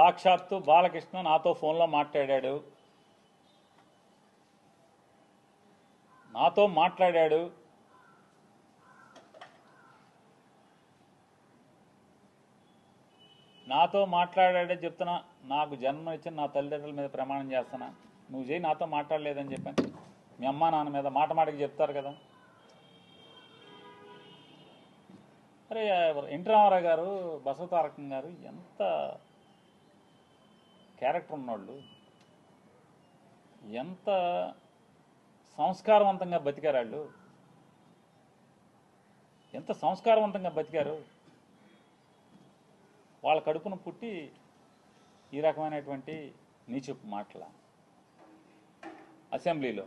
సాక్షాత్తు బాలకృష్ణ నాతో ఫోన్లో మాట్లాడాడు. నాతో మాట్లాడాడు. నాతో మాట్లాడాడే చెప్తున్నా నాకు జన్మ ఇచ్చిన నా తల్లిదండ్రుల మీద ప్రమాణం చేస్తున్నా. నువ్వు చేయి నాతో మాట్లాడలేదని చెప్పాను. మీ అమ్మ నాన్న మీద మాట మాటకి చెప్తారు కదా. అరే ఎన్టీ రామారావు గారు బసవతారకం గారు ఎంత క్యారెక్టర్ ఉన్నోళ్ళు ఎంత సంస్కారవంతంగా బతికారు వాళ్ళు ఎంత సంస్కారవంతంగా బతికారు? వాళ్ళ కడుపును పుట్టి ఈ రకమైనటువంటి నీచపు మాటల అసెంబ్లీలో.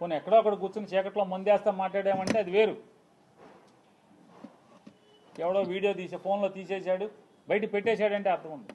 పోనీ ఎక్కడో అక్కడ కూర్చుని చీకట్లో మందేస్తా మాట్లాడామంటే అది వేరు. ఎవడో వీడియో తీసే ఫోన్లో తీసేశాడు బయట పెట్టేశాడంటే అర్థం ఉంది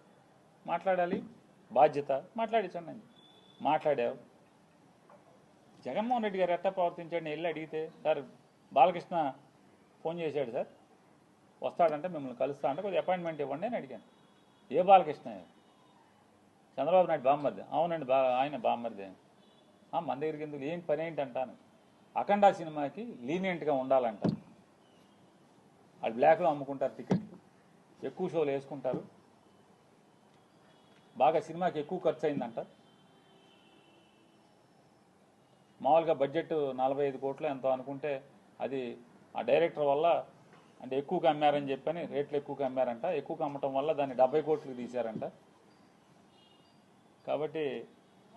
మాట్లాడాలి. బాధ్యత. మాట్లాడించండి మాట్లాడావు జగన్మోహన్ రెడ్డి గారు ఎట్టా ప్రవర్తించాడు నేను వెళ్ళి అడిగితే సార్ బాలకృష్ణ ఫోన్ చేశాడు సార్. వస్తాడంటే మిమ్మల్ని కలుస్తా అంటే కొద్దిగా అపాయింట్మెంట్ ఇవ్వండి అని అడిగాను. ఏ బాలకృష్ణ? చంద్రబాబు నాయుడు బామ్మర్ది. అవునండి బా ఆయన బామ్మర్ది. "ఆ, మన దగ్గరికి ఎందుకు? ఏం పని ఏంటి అంటాను అఖండ సినిమాకి లీనియంట్గా ఉండాలంటారు వాళ్ళు బ్లాక్లో అమ్ముకుంటారు టికెట్లు ఎక్కువ షోలు వేసుకుంటారు. బాగా సినిమాకి ఎక్కువ ఖర్చు అయిందంట మామూలుగా బడ్జెట్ నలభై ఐదు కోట్లు ఎంతో అనుకుంటే అది ఆ డైరెక్టర్ వల్ల అంటే ఎక్కువగా అమ్మారని చెప్పని రేట్లు ఎక్కువగా అమ్మారంట ఎక్కువగా అమ్మటం వల్ల దాన్ని డెబ్బై కోట్లు తీశారంట. కాబట్టి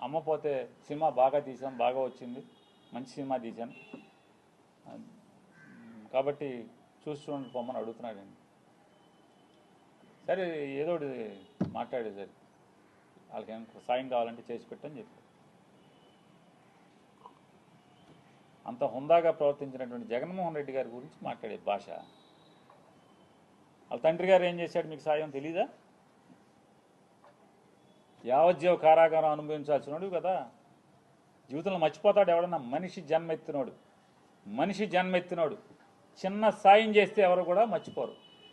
అమ్మపోతే సినిమా బాగా తీసాం బాగా వచ్చింది. మంచి సినిమా తీశాను కాబట్టి చూసి చూడండి పొమ్మని అడుగుతున్నాడండి. సరే ఏదో మాట్లాడేది సరే. వాళ్ళకి ఏమైనా సాయం కావాలంటే చేసి పెట్టని చెప్పి అంత హుందాగా ప్రవర్తించినటువంటి జగన్మోహన్ రెడ్డి గారి గురించి మాట్లాడే భాష. వాళ్ళ తండ్రి గారు ఏం చేశాడు మీకు సాయం తెలీదా? యావజ్జీవ కారాగారం అనుభవించాల్సినోడు కదా. జీవితంలో మర్చిపోతాడు ఎవడన్నా? మనిషి జన్మెత్తినోడు. మనిషి జన్మెత్తినోడు. చిన్న సాయం చేస్తే ఎవరు కూడా మర్చిపోరు.